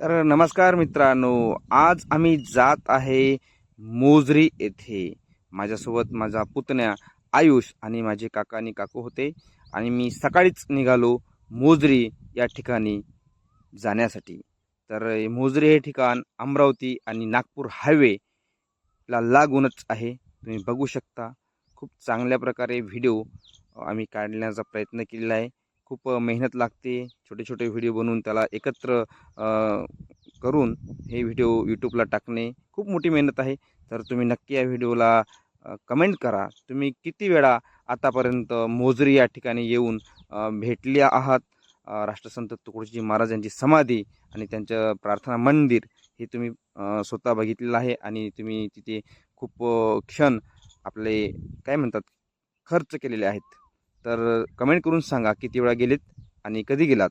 तर नमस्कार मित्रांनो आज आम्ही जात आहे मोजरी येथे. माझ्यासोबत माझा पुतण्या आयुष आणि माझे काका आणि काकू होते. आणि मी सकाळीच निघालो मोजरी या ठिकाणी जाण्यासाठी. तर मोजरी हे ठिकाण अमरावती आणि नागपूर हायवेला लागूनच आहे. तुम्ही बघू शकता खूप चांगल्या प्रकारे व्हिडिओ आम्ही काढण्याचा प्रयत्न केलेला आहे. खूप मेहनत लागते. छोटे छोटे व्हिडिओ बनवून त्याला एकत्र करून हे व्हिडिओ यूट्यूबला टाकणे खूप मोठी मेहनत आहे. तर तुम्ही नक्की या व्हिडिओला कमेंट करा. तुम्ही किती वेळा आतापर्यंत मोजरी या ठिकाणी येऊन अ, भेटले आहात? राष्ट्रसंत तुकडोजी महाराज यांची समाधी आणि त्यांचं प्रार्थना मंदिर हे तुम्ही स्वतः बघितलेलं आहे आणि तुम्ही तिथे खूप क्षण आपले काय म्हणतात खर्च केलेले आहेत. तर कमेंट करून सांगा किती वेळा गेलेत आणि कधी गेलात.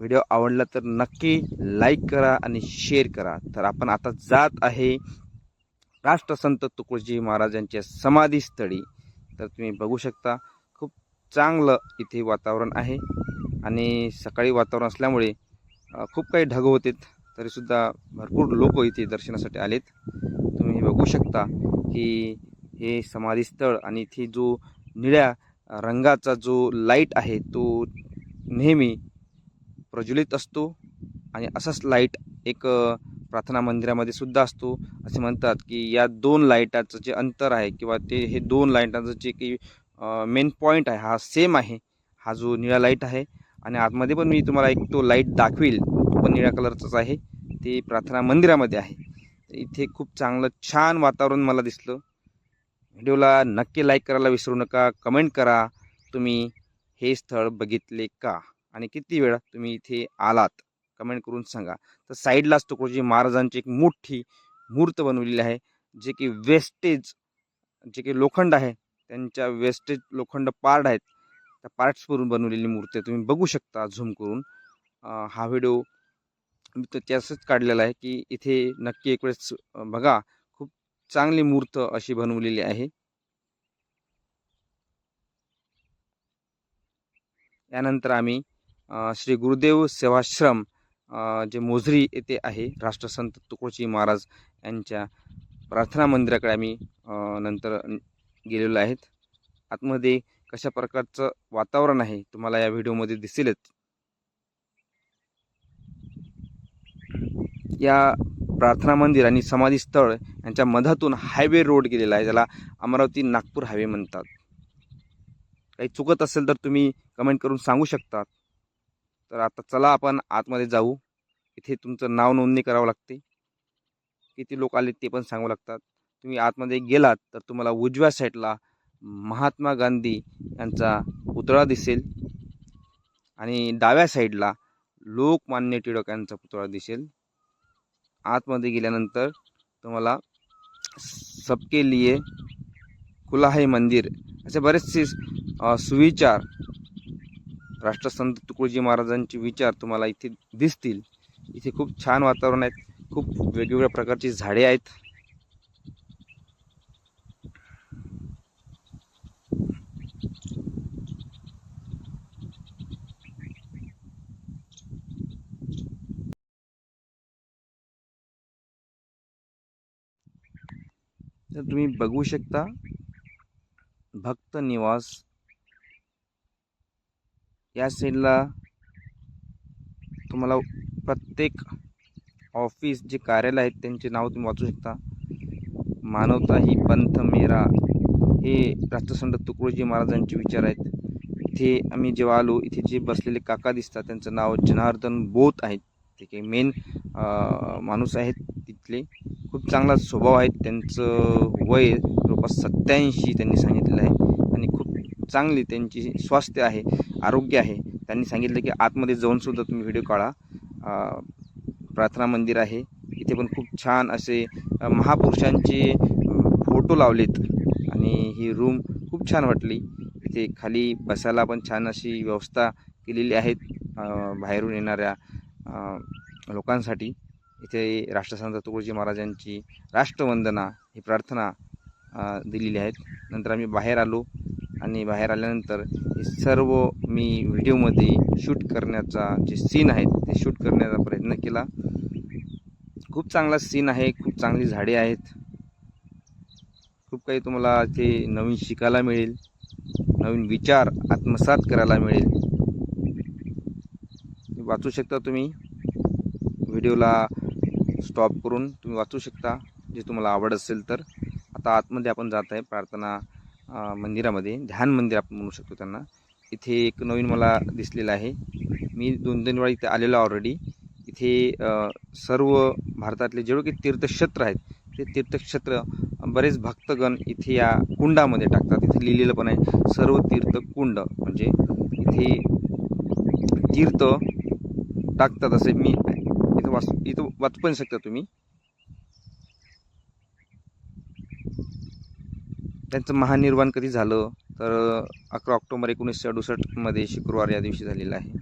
व्हिडिओ आवडला तर नक्की लाईक करा आणि शेअर करा. तर आपण आता जात आहे राष्ट्रसंत तुकडोजी महाराजांच्या समाधीस्थळी. तर तुम्ही बघू शकता खूप चांगलं इथे वातावरण आहे. आणि सकाळी वातावरण असल्यामुळे खूप काही ढग होते. तरीसुद्धा भरपूर लोक इथे दर्शनासाठी आलेत. तुम्ही बघू शकता की हे समाधीस्थळ आणि इथे जो निळ्या रंगाचा जो लाइट आहे तो नेहमी प्रज्वलित असतो आणि असाच लाइट एक प्रार्थना मंदिरामध्ये सुद्धा असतो. असे म्हणतात की या दोन लाईटाचं जे अंतर आहे किंवा ते हे दोन लाईटाचं जे काही मेन पॉईंट आहे हा सेम आहे. हा जो निळा लाइट आहे आणि आतमध्ये पण मी तुम्हाला एक तो लाइट दाखवील. तो पण निळ्या कलरचाच आहे. ते प्रार्थना मंदिरामध्ये आहे. तर इथे खूप चांगलं छान वातावरण मला दिसलं. व्हिडिओला नक्की लाईक करायला विसरू नका. कमेंट करा. तुम्ही हे स्थळ बघितले का? आणि किती वेळा तुम्ही इथे आलात? कमेंट करून सांगा. तर साईडलाच तुकडोजी महाराजांची एक मोठी मूर्त बनवलेली आहे जे की वेस्टेज जे की लोखंड आहे. त्यांच्या वेस्टेज लोखंड पार्ट आहेत. त्या पार्ट्सवरून बनवलेली मूर्ती आहे. तुम्ही बघू शकता झूम करून. हा व्हिडिओ मी तर त्यासच काढलेला आहे की इथे नक्की एक वेळेस बघा. चांगली मूर्त अशी बनवलेली आहे. यानंतर आम्ही श्री गुरुदेव सेवाश्रम जे मोझरी येथे आहे राष्ट्रसंत तुकडोजी महाराज यांच्या प्रार्थना मंदिराकडे आम्ही नंतर गेलेलो आहेत. आतमध्ये कशा प्रकारचं वातावरण आहे तुम्हाला या व्हिडिओमध्ये दिसेलच. या प्रार्थना मंदिर आणि समाधी स्थळ यांच्या मधातून हायवे रोड गेलेला आहे ज्याला अमरावती नागपूर हायवे म्हणतात. काही चुकत असेल तर तुम्ही कमेंट करून सांगू शकतात तर आता चला आपण आतमध्ये जाऊ. इथे तुमचं नाव नोंदणी करावं लागते. किती लोक आले ते पण सांगू लागतात. तुम्ही आतमध्ये गेलात तर तुम्हाला उजव्या साईडला महात्मा गांधी यांचा पुतळा दिसेल. आणि डाव्या साईडला लोकमान्य टिळक यांचा पुतळा दिसेल. आतमध्ये गेल्यानंतर तुम्हाला सबके लिए खुला है मंदिर. असे बरेचसे सुविचार राष्ट्रसंत तुकडोजी महाराजांचे विचार तुम्हाला इथे दिसतील. इथे खूप छान वातावरण आहेत खूप वेगवेगळ्या प्रकारची झाडे आहेत. तर तुम्ही बघू शकता. भक्त निवास. या साईडला तुम्हाला प्रत्येक ऑफिस जे कार्यालय आहेत त्यांचे नाव तुम्ही वाचू शकता. मानवता ही पंथ मेरा. हे राष्ट्रसंत तुकडोजी महाराजांचे विचार आहेत. इथे आम्ही जेव्हा आलो इथे जे बसलेले काका दिसतात त्यांचं नाव जनार्दन बोत आहेत. ते काही मेन माणूस आहेत तिथले. खूप चांगला स्वभाव आहे. त्यांचं वय जवळपास सत्याऐंशी त्यांनी सांगितलेलं आहे. आणि खूप चांगली त्यांची स्वास्थ्य आहे आरोग्य आहे. त्यांनी सांगितलं की आतमध्ये जाऊनसुद्धा तुम्ही व्हिडिओ काढा. प्रार्थना मंदिर आहे. इथे पण खूप छान असे महापुरुषांचे फोटो लावलेत. आणि ही रूम खूप छान वाटली. इथे खाली बसायला पण छान अशी व्यवस्था केलेली आहेत बाहेरून येणाऱ्या लोकांसाठी. इथे राष्ट्रसंत तुकडोजी महाराजांची राष्ट्रवंदना ही प्रार्थना दिलेली आहेत. नंतर आम्ही बाहेर आलो आणि बाहेर आल्यानंतर हे सर्व मी व्हिडिओमध्ये शूट करण्याचा जे सीन आहेत ते शूट करण्याचा प्रयत्न केला. खूप चांगला सीन आहे खूप चांगली झाडे आहेत. खूप काही तुम्हाला ते नवीन शिकायला मिळेल नवीन विचार आत्मसात करायला मिळेल. वाचू शकता तुम्ही. व्हिडिओला स्टॉप करून तुम्ही वाचू शकता. जे तुम्हाला आवड असेल तर. आता आतमध्ये आपण जात आहे प्रार्थना मंदिरामध्ये. ध्यान मंदिर आपण म्हणू शकतो त्यांना. इथे एक नवीन मला दिसलेलं आहे. मी दोन तीन वेळा इथे आलेलो ऑलरेडी इथे सर्व भारतातले जेवढे काही तीर्थक्षेत्र आहेत ते तीर्थक्षेत्र बरेच भक्तगण इथे या कुंडामध्ये टाकतात. इथे लिहिलेलं पण आहे सर्व तीर्थकुंड. म्हणजे इथे तीर्थ टाकतात असे मी वाच इथं वाचू पण शकता तुम्ही. त्यांचं महानिर्वाण कधी झालं? तर अकरा ऑक्टोबर एकोणीसशे अडुसष्टमध्ये शुक्रवार या दिवशी झालेलं आहे.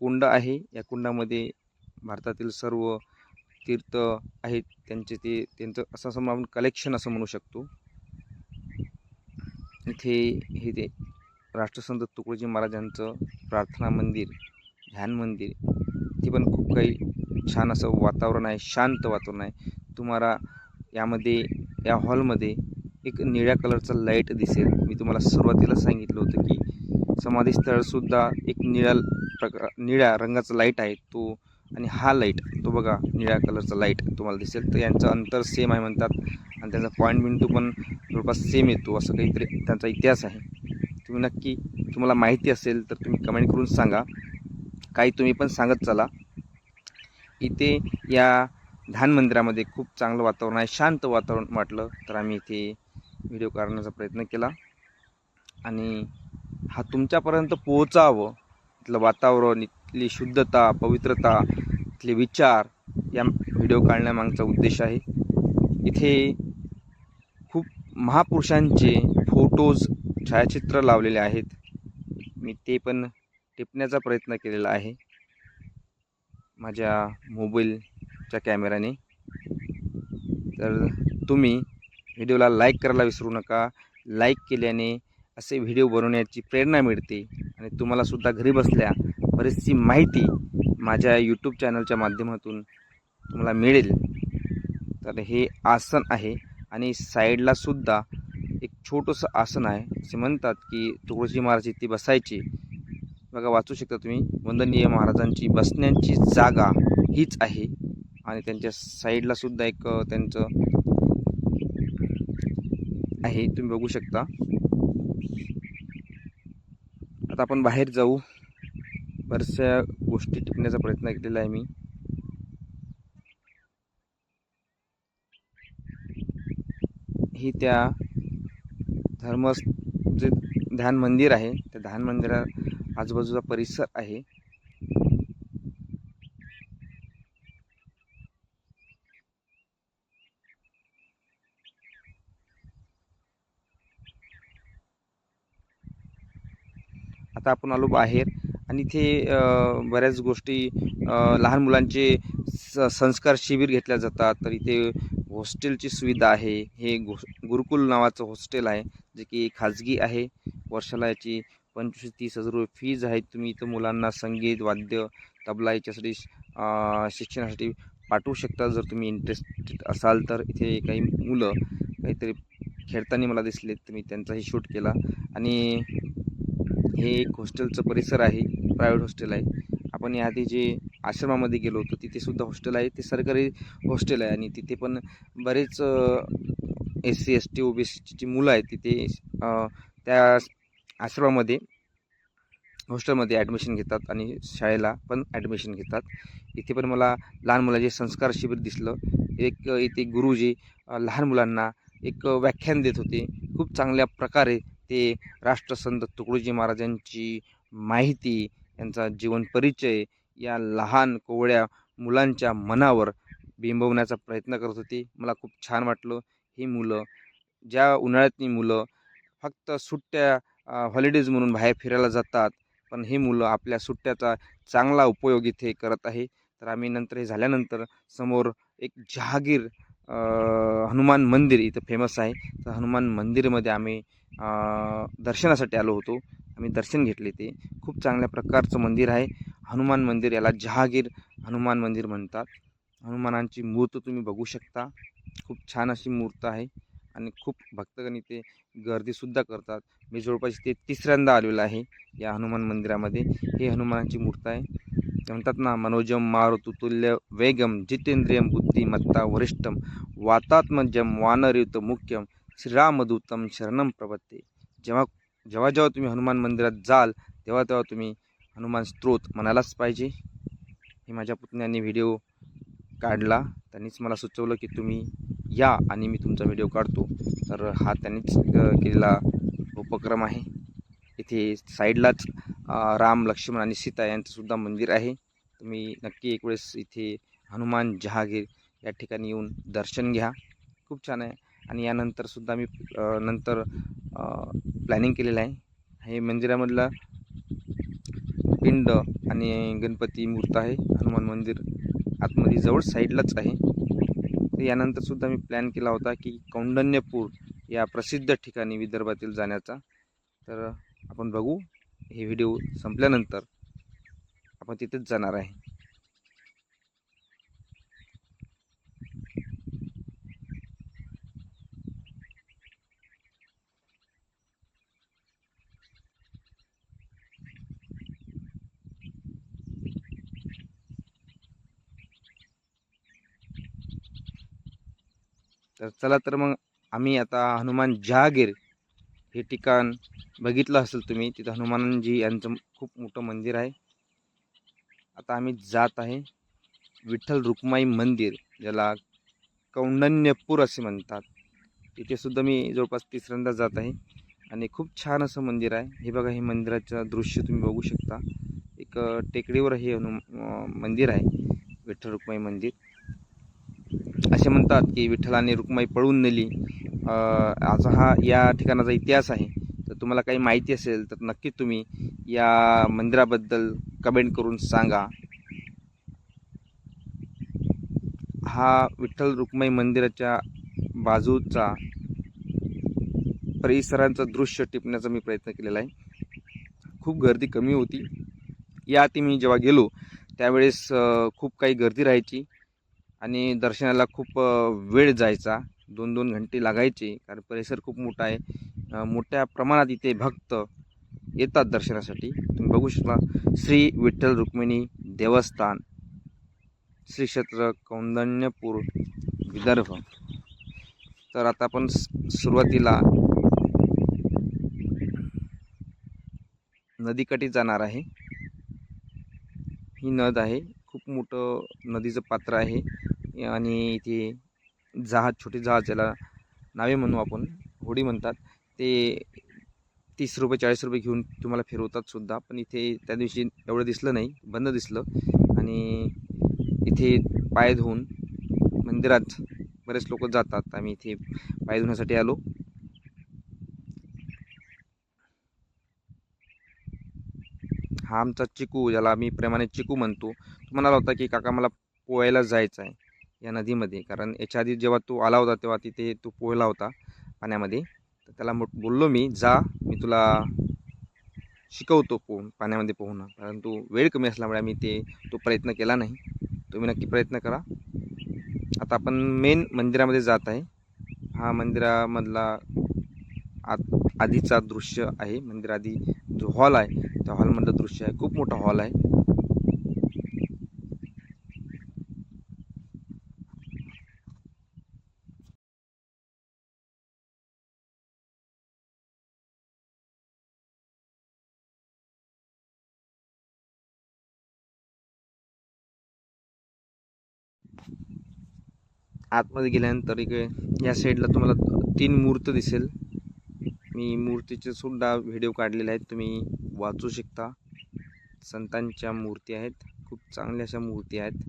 कुंड आहे. या कुंडामध्ये भारतातील सर्व तीर्थ आहेत. त्यांचे ते त्यांचं असं समजा आपण कलेक्शन असं म्हणू शकतो. इथे हे ते राष्ट्रसंत तुकडोजी महाराजांचं प्रार्थना मंदिर ध्यान मंदिर ते पण खूप काही छान असं वातावरण आहे शांत वातावरण आहे. तुम्हाला यामध्ये या हॉलमध्ये एक निळ्या कलरचा लाइट दिसेल. मी तुम्हाला सुरुवातीला सांगितलं होतं की समाधीस्थळसुद्धा एक निळ्या प्रकार निळ्या रंगाचा लाइट आहे तो आणि हा लाइट तो बघा निळ्या कलरचा लाइट तुम्हाला दिसेल. तर यांचं अंतर सेम आहे म्हणतात. आणि त्यांचा पॉईंट बिंदू पण जवळपास सेम येतो असं काहीतरी त्यांचा इतिहास आहे. तुम्ही नक्की तुम्हाला माहिती असेल तर तुम्ही कमेंट करून सांगा. काही तुम्ही पण सांगत चला. इथे या ध्यान मंदिरामध्ये खूप चांगलं वातावरण आहे शांत वातावरण वाटलं तर आम्ही इथे व्हिडिओ करण्याचा प्रयत्न केला. आणि हा तुमच्यापर्यंत पोहोचावं इथलं वातावरण इथली शुद्धता पवित्रता इथले विचार या व्हिडिओ काढण्यामागचा उद्देश आहे. इथे खूप महापुरुषांचे फोटोज छायाचित्र लावलेले आहेत. मी ते पण टिपण्याचा प्रयत्न केलेला आहे. माझ्या मोबाईलच्या कॅमेऱ्याने. तर तुम्ही व्हिडिओला लाईक करायला विसरू नका. लाईक केल्याने असे व्हिडिओ बनवण्याची प्रेरणा मिळते. आणि तुम्हालासुद्धा घरी बसल्या बरीचशी माहिती माझ्या यूट्यूब चॅनलच्या माध्यमातून तुम्हाला मिळेल. तर हे आसन आहे. आणि साईडलासुद्धा छोटंसं आसन आहे. असे म्हणतात की तुळशी महाराज इथे बसायचे. बघा वाचू शकता तुम्ही. वंदनीय महाराजांची बसण्याची जागा हीच आहे. आणि त्यांच्या साईडला सुद्धा एक त्यांचं आहे. तुम्ही बघू शकता. आता आपण बाहेर जाऊ. बऱ्याचशा गोष्टी टिपण्याचा प्रयत्न केलेला आहे मी. ही त्या धर्म जे ध्यान मंदिर आहे त्या ध्यान मंदिरा आजूबाजूचा परिसर आहे. आता आपण आलो बाहेर आणि इथे बऱ्याच गोष्टी लहान मुलांचे स संस्कार शिबिर घेतल्या जातात. तर इथे हॉस्टेलची सुविधा आहे. हे गु गुरुकुल नावाचं हॉस्टेल आहे. जे की खाजगी आहे. वर्षाला याची पंचवीस तीस हजार रुपये फीज आहेत. तुम्ही इथं मुलांना संगीत वाद्य तबला याच्यासाठी शिक्षणासाठी पाठवू शकता. जर तुम्ही इंटरेस्टेड असाल तर इथे काही मुलं काहीतरी खेळताना मला दिसले तुम्ही त्यांचाही शूट केला. आणि हे एक हॉस्टेलचं परिसर आहे प्रायव्हेट हॉस्टेल आहे. आपण याआधी जे आश्रमामध्ये गेलो होतो तिथेसुद्धा हॉस्टेल आहे. ते सरकारी हॉस्टेल आहे आणि तिथे पण बरेच S C S T O B सीची जी मुलं आहेत तिथे त्या आश्रमामध्ये हॉस्टेलमध्ये ॲडमिशन घेतात आणि शाळेला पण ॲडमिशन घेतात. इथे पण मला लहान मुलाचे संस्कार शिबिर दिसलं. एक इथे गुरुजी लहान मुलांना एक व्याख्यान देत होते. खूप चांगल्या प्रकारे ते राष्ट्रसंत तुकडोजी महाराजांची माहिती यांचा जीवन परिचय या लहान कोवळ्या मुलांच्या मनावर बिंबवण्याचा प्रयत्न करत होते. मला खूप छान वाटलं. ही मुलं ज्या उन्हाळ्यातली मुलं फक्त सुट्ट्या हॉलिडेज म्हणून बाहेर फिरायला जातात पण ही मुलं आपल्या सुट्ट्याचा चांगला उपयोग इथे करत आहे. तर आम्ही नंतर हे झाल्यानंतर समोर एक जहागीर हनुमान मंदिर इथं फेमस आहे. तर हनुमान मंदिरमध्ये आम्ही दर्शनासाठी आलो होतो. आम्ही दर्शन घेतले ते. खूप चांगल्या प्रकारचं मंदिर आहे. हनुमान मंदिर याला जहागीर हनुमान मंदिर म्हणतात. हनुमानांची मूर्त तुम्ही बघू शकता. खूप छान अशी मूर्त आहे आणि खूप भक्तगण इथे गर्दीसुद्धा करतात. मी जवळपास इथे तिसऱ्यांदा आलेलो आहे या हनुमान मंदिरामध्ये. हे हनुमानाची मूर्त आहे. म्हणतात ना मनोजम मारुतुतुल्य वेगम जितेंद्रियम बुद्धिमत्ता वरिष्ठम वातात्मजम वानरयुत मुख्यम श्रीरामदूतम शरणम प्रवत्ते जेव्हा जेव्हा जेव्हा तुम्ही हनुमान मंदिरात जाल तेव्हा तेव्हा तुम्ही हनुमान स्त्रोत म्हणायलाच पाहिजे. हे माझ्या पुतण्याने व्हिडिओ काढला. त्यांनीच मला सुचवलं की तुम्ही या आणि मी तुमचा व्हिडिओ काढतो. तर हा त्यांनीच केलेला उपक्रम आहे. इथे साईडलाच राम लक्ष्मण आणि सीता यांचंसुद्धा मंदिर आहे. तुम्ही नक्की एक वेळेस इथे हनुमान जहागीर या ठिकाणी येऊन दर्शन घ्या. खूप छान आहे. आणि यानंतरसुद्धा मी नंतर प्लॅनिंग केलेलं आहे. हे मंदिरामधला पिंड आणि गणपती मूर्त आहे. हनुमान मंदिर. आतमध्ये जवळ साईडलाच आहे. तर यानंतर सुद्धा मी प्लॅन केला होता की कौंडण्यपूर या प्रसिद्ध ठिकाणी विदर्भातील जाण्याचा. तर आपण बघू हे व्हिडिओ संपल्यानंतर आपण तिथेच जाणार आहे. तर चला तर मग आम्ही आता हनुमान जहागीर हे ठिकाण बघितलं असेल तुम्ही तिथं हनुमानजी यांचं खूप मोठं मंदिर आहे. आता आम्ही जात आहे विठ्ठल रुक्माई मंदिर ज्याला कौंडण्यपूर असे म्हणतात. तिथेसुद्धा मी जवळपास तिसऱ्यांदा जात आहे आणि खूप छान असं मंदिर आहे. हे बघा हे मंदिराचं दृश्य तुम्ही बघू शकता. एक टेकडीवर हे हनु मंदिर आहे विठ्ठल रुक्माई मंदिर. असे म्हणतात की विठ्ठलाने रुक्माई पळून नेली. असा हा या ठिकाणाचा इतिहास आहे. तर तुम्हाला काही माहिती असेल तर नक्की तुम्ही या मंदिराबद्दल कमेंट करून सांगा. हा विठ्ठल रुक्माई मंदिराच्या बाजूचा परिसरांचं दृश्य टिपण्याचा मी प्रयत्न केलेला आहे. खूप गर्दी कमी होती. या आधी मी जेव्हा गेलो त्यावेळेस खूप काही गर्दी राहायची. आणि दर्शनाला खूप वेळ जायचा. दोन दोन घंटे लागायचे कारण परिसर खूप मोठा आहे. मोठ्या प्रमाणात इथे भक्त येतात दर्शनासाठी. तुम्ही बघू शकता श्री विठ्ठल रुक्मिणी देवस्थान श्री क्षेत्र कौंदण्यपूर विदर्भ. तर आता आपण सुरुवातीला नदीकाठी जाणार आहे. ही नद आहे. खूप मोठं नदीचं पात्र आहे. आणि इथे जहाज छोटे जहाज याला नावे म्हणू आपण होडी म्हणतात. ते तीस रुपये चाळीस रुपये घेऊन तुम्हाला फिरवतात सुद्धा. पण इथे त्या दिवशी एवढं दिसलं नाही बंद दिसलं. आणि इथे पाय धुवून मंदिरात बरेच लोक जातात. आम्ही इथे पाय धुण्यासाठी आलो. हा आमचा चिकू ज्याला आम्ही प्रेमाने चिकू म्हणतो तो म्हणाला होता की काका मला पोहायला जायचं आहे या नदीमध्ये. कारण याच्या आधी जेव्हा तो आला होता तेव्हा तिथे तो पोहला होता पाण्यामध्ये. तर त्याला बोललो मी जा मी तुला शिकवतो पोहून पाण्यामध्ये पोहणं. परंतु वेळ कमी असल्यामुळे आम्ही ते तो प्रयत्न केला नाही. तुम्ही नक्की प्रयत्न करा. आता आपण मेन मंदिरामध्ये जात आहे. हा मंदिरामधला आत आधीचा दृश्य आहे मंदिराआधी जो हॉल आहे त्या हॉलमधलं दृश्य आहे. खूप मोठा हॉल आहे. आतमध्ये गेल्यानंतर इकडे या साईडला तुम्हाला तीन मूर्त दिसेल. मी मूर्तीचे सुद्धा व्हिडिओ काढलेले आहेत. तुम्ही वाचू शकता. संतांच्या मूर्ती आहेत. खूप चांगल्या अशा मूर्ती आहेत.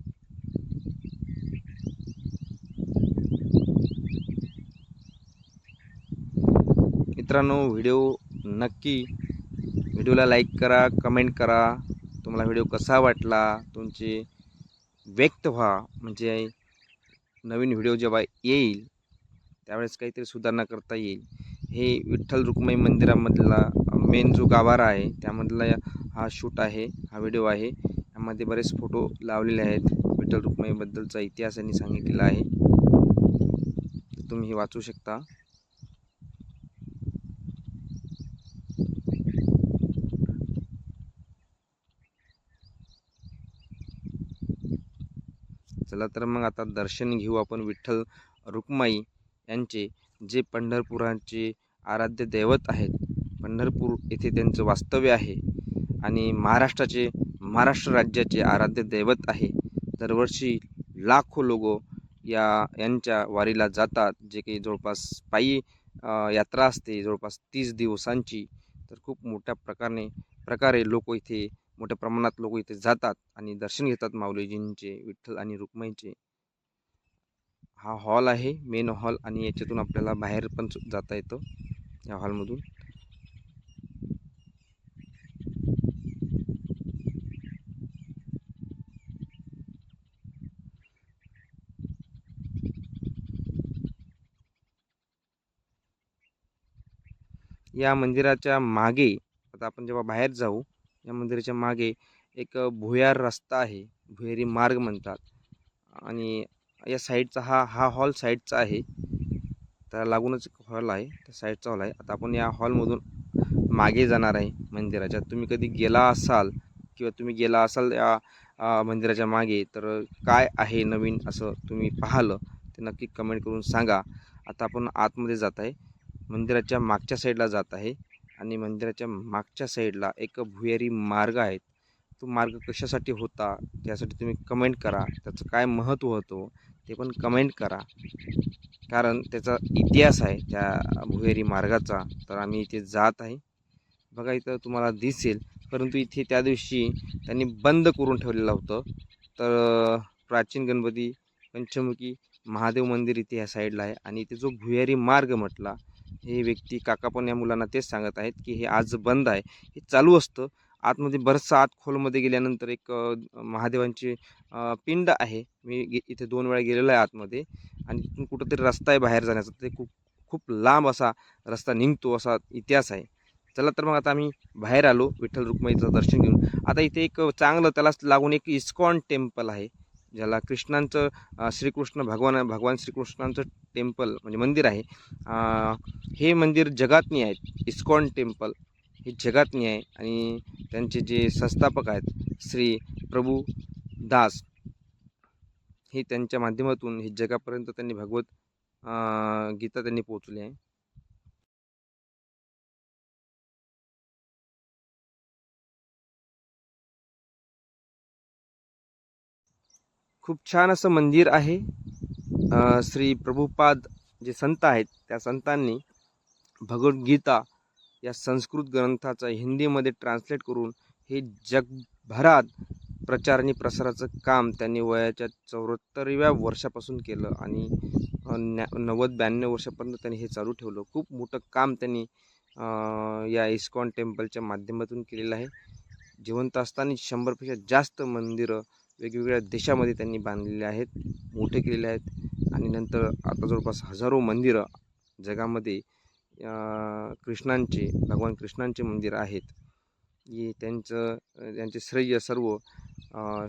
मित्रांनो व्हिडिओ नक्की व्हिडिओला लाईक करा कमेंट करा. तुम्हाला व्हिडिओ कसा वाटला? तुमचे व्यक्त व्हा. म्हणजे नवीन व्हिडिओ जेव्हा येईल त्यावेळेस काहीतरी सुधारणा करता येईल. हे विठ्ठल रुक्माई मंदिरामधला मेन जो गाभारा आहे त्यामधला हा शूट आहे हा व्हिडिओ आहे. यामध्ये बरेच फोटो लावलेले आहेत. विठ्ठल रुक्माईबद्दलचा इतिहास यांनी सांगितलेला आहे. तुम्ही हे वाचू शकता. चला तर मग आता दर्शन घेऊ आपण विठ्ठल रुक्माई यांचे. जे पंढरपुराचे आराध्य दैवत आहेत. पंढरपूर येथे त्यांचं वास्तव्य आहे आणि महाराष्ट्राचे महाराष्ट्र राज्याचे आराध्य दैवत आहे. दरवर्षी लाखो लोक या यांच्या वारीला जातात. जे काही जवळपास पायी यात्रा असते जवळपास तीस दिवसांची तर खूप मोठ्या प्रकारे प्रकारे लोक इथे मोठ्या प्रमाणात लोक इथे जातात आणि दर्शन घेतात माऊलीजींचे विठ्ठल आणि रुक्माईचे हा हॉल आहे मेन हॉल आणि याच्यातून आपल्याला बाहेर पण सु- जाता येतं या हॉलमधून. या मंदिराच्या मागे आता आपण जेव्हा बाहेर जाऊ या मंदिराच्या मागे एक भुयार रस्ता आहे भुयारी मार्ग म्हणतात. आणि या साईडचा हा हा हॉल साईडचा आहे. तर लागूनच एक हॉल आहे त्या साईडचा हॉल आहे. आता आपण या हॉलमधून मागे जाणार आहे मंदिराच्या. तुम्ही कधी गेला असाल किंवा तुम्ही गेला असाल या मंदिराच्या मागे तर काय आहे नवीन असं तुम्ही पाहिलं ते नक्की कमेंट करून सांगा. आता आपण आतमध्ये जात आहे. मंदिराच्या मागच्या साईडला जात आहे आणि मंदिराच्या मागच्या साईडला एक भुयारी मार्ग आहे. तो मार्ग कशासाठी होता त्यासाठी तुम्ही कमेंट करा. त्याचं काय महत्त्व होतं ते पण कमेंट करा. कारण त्याचा इतिहास आहे त्या भुहेरी मार्गाचा. तर आम्ही इथे जात आहे. बघा इथं तुम्हाला दिसेल. परंतु इथे त्या दिवशी त्यांनी बंद करून ठेवलेलं होतं. तर प्राचीन गणपती पंचमुखी महादेव मंदिर इथे ह्या साईडला आहे. आणि इथे जो भुयारी मार्ग म्हटला हे व्यक्ती काका पण या मुलांना तेच सांगत आहेत की हे आज बंद आहे. हे चालू असतं. आतमध्ये बरंचसं आत खोलमध्ये गेल्यानंतर एक महादेवांचे महादेवांची पिंड आहे. मी गे- इथे दोन वेळा गेलेलो आहे आतमध्ये. आणि तिथून कुठंतरी रस्ता आहे बाहेर जाण्याचा ते खूप खूप लांब असा रस्ता निघतो असा इतिहास आहे. चला तर मग आता आम्ही बाहेर आलो विठ्ठल रुक्माईचं दर्शन घेऊन. आता इथे एक चांगलं त्याला लागून एक इस्कॉन टेम्पल आहे ज्याला कृष्णांचं श्रीकृष्ण भगवान भगवान श्रीकृष्णांचं टेम्पल म्हणजे मंदिर आहे. हे मंदिर जगातनी आहे इस्कॉन टेम्पल. हे जगातनी आहे आणि त्यांचे जे संस्थापक आहेत श्री प्रभू दास हे त्यांच्या माध्यमातून हे जगापर्यंत त्यांनी भगवत गीता त्यांनी पोहोचली आहे. खूप छान असं मंदिर आहे. श्री प्रभुपाद जे संत आहेत त्या संतांनी भगवद्गीता या संस्कृत ग्रंथाचं हिंदीमध्ये ट्रान्सलेट करून हे जगभरात प्रचार आणि प्रसाराचं काम त्यांनी वयाच्या चौऱ्याहत्तरव्या वर्षापासून केलं आणि न्या- नव्वद ब्याण्णव वर्षापर्यंत त्यांनी हे चालू ठेवलं. खूप मोठं काम त्यांनी या इस्कॉन टेम्पलच्या माध्यमातून केलेलं आहे. जिवंत असताना शंभरपेक्षा जास्त मंदिरं वेगवेगळ्या देशामध्ये त्यांनी बांधलेले आहेत मोठे केलेले आहेत. आणि नंतर आता जवळपास हजारो मंदिरं जगामध्ये कृष्णांचे भगवान कृष्णांचे मंदिर आहेत. हे त्यांचं त्यांचे श्रेय सर्व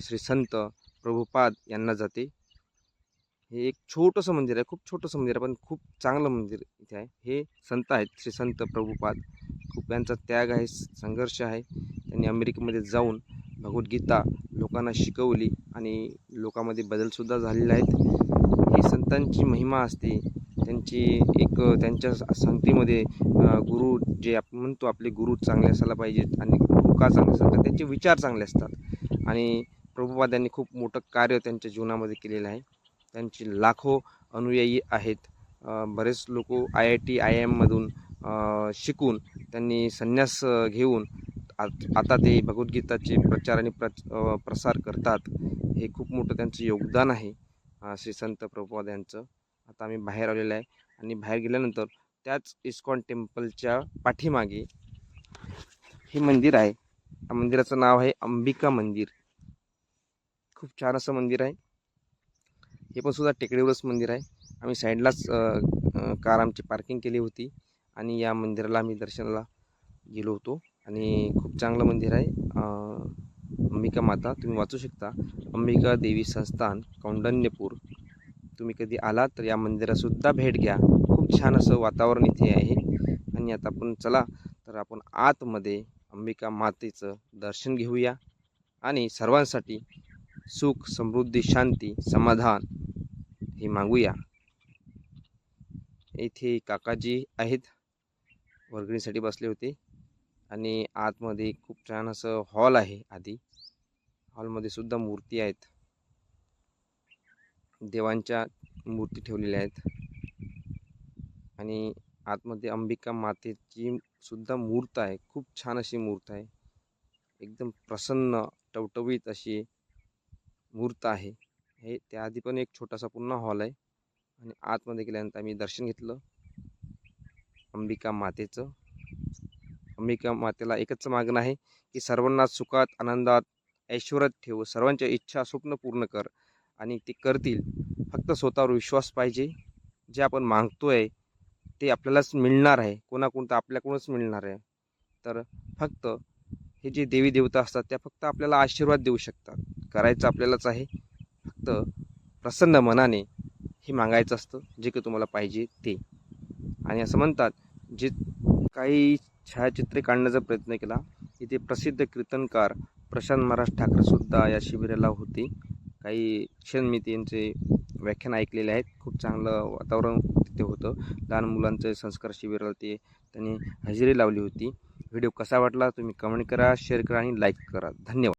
श्री संत प्रभुपाद यांना जाते. हे एक छोटंसं मंदिर आहे खूप छोटंसं मंदिर आहे पण खूप चांगलं मंदिर इथे आहे. हे संत आहेत श्री संत प्रभुपाद. खूप यांचा त्याग आहे संघर्ष आहे. त्यांनी अमेरिकेमध्ये जाऊन भगवद्गीता लोकांना शिकवली आणि लोकांमध्ये बदलसुद्धा झालेले आहेत ही संतांची महिमा असते त्यांची एक त्यांच्या संगतीमध्ये गुरु जे आपण म्हणतो आपले गुरु चांगले असायला पाहिजेत आणि गुरु का चांगले असतात त्यांचे विचार चांगले असतात. आणि प्रभुपादांनी खूप मोठं कार्य त्यांच्या जीवनामध्ये केलेलं आहे. त्यांची लाखो अनुयायी आहेत. बरेच लोक आय आय टी आय एममधून शिकून त्यांनी संन्यास घेऊन आता ते भगवद्गीताचे प्रचार आणि प्र प्रसार करतात. हे खूप मोठं त्यांचं योगदान आहे श्री संत प्रभुपाद यांचं आता आम्ही बाहेर आलेलो आहे. आणि बाहेर गेल्यानंतर त्याच इस्कॉन टेम्पलच्या पाठीमागे हे मंदिर आहे. या मंदिराचं नाव आहे अंबिका मंदिर. खूप छान असं मंदिर आहे. हे पण सुद्धा टेकडीवरच मंदिर आहे. आम्ही साईडलाच कार आमची पार्किंग केली होती. आणि या मंदिराला आम्ही दर्शनाला गेलो होतो. आणि खूप चांगलं मंदिर आहे. अंबिका माता तुम्ही वाचू शकता. अंबिका देवी संस्थान कौंडण्यपूर. तुम्ही कधी आलात तर या मंदिरातसुद्धा भेट घ्या. खूप छान असं वातावरण इथे आहे. आणि आता आपण चला तर आपण आतमध्ये अंबिका मातेचं दर्शन घेऊया. आणि सर्वांसाठी सुख समृद्धी शांती समाधान हे मागूया. इथे काकाजी आहेत. वर्गणीसाठी बसले होते. आणि आतमध्ये खूप छान असं हॉल आहे आधी. हॉलमध्ये सुद्धा मूर्ती आहेत. देवांच्या मूर्ती ठेवलेल्या आहेत. आणि आतमध्ये अंबिका मातेची सुद्धा मूर्त आहे. खूप छान अशी मूर्त आहे. एकदम प्रसन्न टवटवीत अशी मूर्त आहे. हे त्याआधी पण एक छोटासा पुन्हा हॉल आहे. आणि आतमध्ये गेल्यानंतर आम्ही दर्शन घेतलं. अंबिका मातेचं. अंबिका मातेला एकच मागणं आहे की सर्वांना सुखात आनंदात ऐश्वर्यात ठेव. सर्वांच्या इच्छा स्वप्न पूर्ण कर. आणि ते करतील. फक्त स्वतःवर विश्वास पाहिजे. जे आपण मागतो आहे ते आपल्यालाच मिळणार आहे. कोणाकोणतं आपल्याकडूनच मिळणार आहे. तर फक्त हे जे देवी देवता असतात त्या फक्त आपल्याला आशीर्वाद देऊ शकतात. करायचं आपल्यालाच आहे. फक्त प्रसन्न मनाने हे मागायचं असतं जे काही तुम्हाला पाहिजे ते. आणि असं म्हणतात जे काही छायाचित्रे काढण्याचा प्रयत्न केला इथे प्रसिद्ध कीर्तनकार प्रशांत महाराज ठाकरेसुद्धा या शिबिराला होते. काही क्षण मी त्यांचे व्याख्यान ऐकलेले आहेत. खूप चांगलं वातावरण तिथे होतं. लहान मुलांचं संस्कार शिबिराला ते त्यांनी हजेरी लावली होती. व्हिडिओ कसा वाटला? तुम्ही कमेंट करा शेअर करा आणि लाईक करा. धन्यवाद.